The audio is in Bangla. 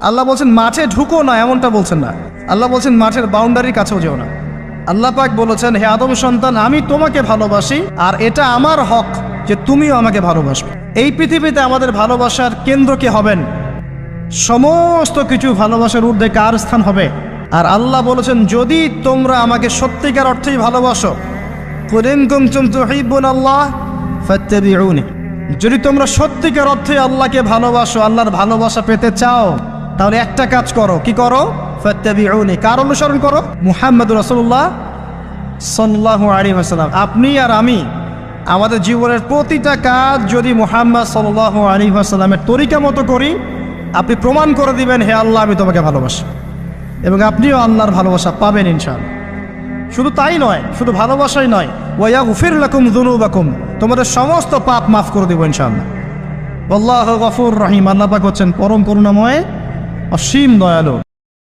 আল্লাহ বলছেন, মাঠে ঢুকো না, এমনটা বলছেন না। আল্লাহ বলছেন, মাঠের বাউন্ডারির কাছেও যেও না। আল্লাহ পাক বলেছেন, হে আদম সন্তান, আমি তোমাকে ভালোবাসি, আর এটা আমার হক যে তুমিও আমাকে ভালোবাসবে। এই পৃথিবীতে আমাদের ভালোবাসার কেন্দ্র কে হবেন? সমস্ত কিছু ভালোবাসার ঊর্ধ্বে কার স্থান হবে? আর আল্লাহ বলেছেন, যদি তোমরা আমাকে সত্যিকার অর্থেই ভালোবাসো আল্লাহ যদি তোমরা সত্যিকার অর্থে আল্লাহকে ভালোবাসো, আল্লাহর ভালোবাসা পেতে চাও তাহলে একটা কাজ করো, কি করো? ফাত্তাবিউনি, কার অনুসরণ করো? মুহাম্মদ রাসূলুল্লাহ সাল্লাল্লাহু আলাইহি ওয়াসাল্লাম। আপনি আর আমি, আমাদের জীবনের প্রতিটা কাজ যদি মুহাম্মদ সাল্লাল্লাহু আলাইহি ওয়াসাল্লামের তরিকা মতো করি, আপনি প্রমাণ করে দিবেন, হে আল্লাহ, আমি তোমাকে ভালোবাসি। এবং আপনিও আল্লাহর ভালোবাসা পাবেন ইনশাআল্লাহ। শুধু তাই নয়, শুধু ভালোবাসাই নয় ওয়া গুফির লাকুম যুনুবাকুম, তোমাদের সমস্ত পাপ মাফ করে দেব ইনশাআল্লাহ। আল্লাহ গফুর রহিম, আল্লাহ পাক হচ্ছেন পরম করুণাময় অসীম দয়ালু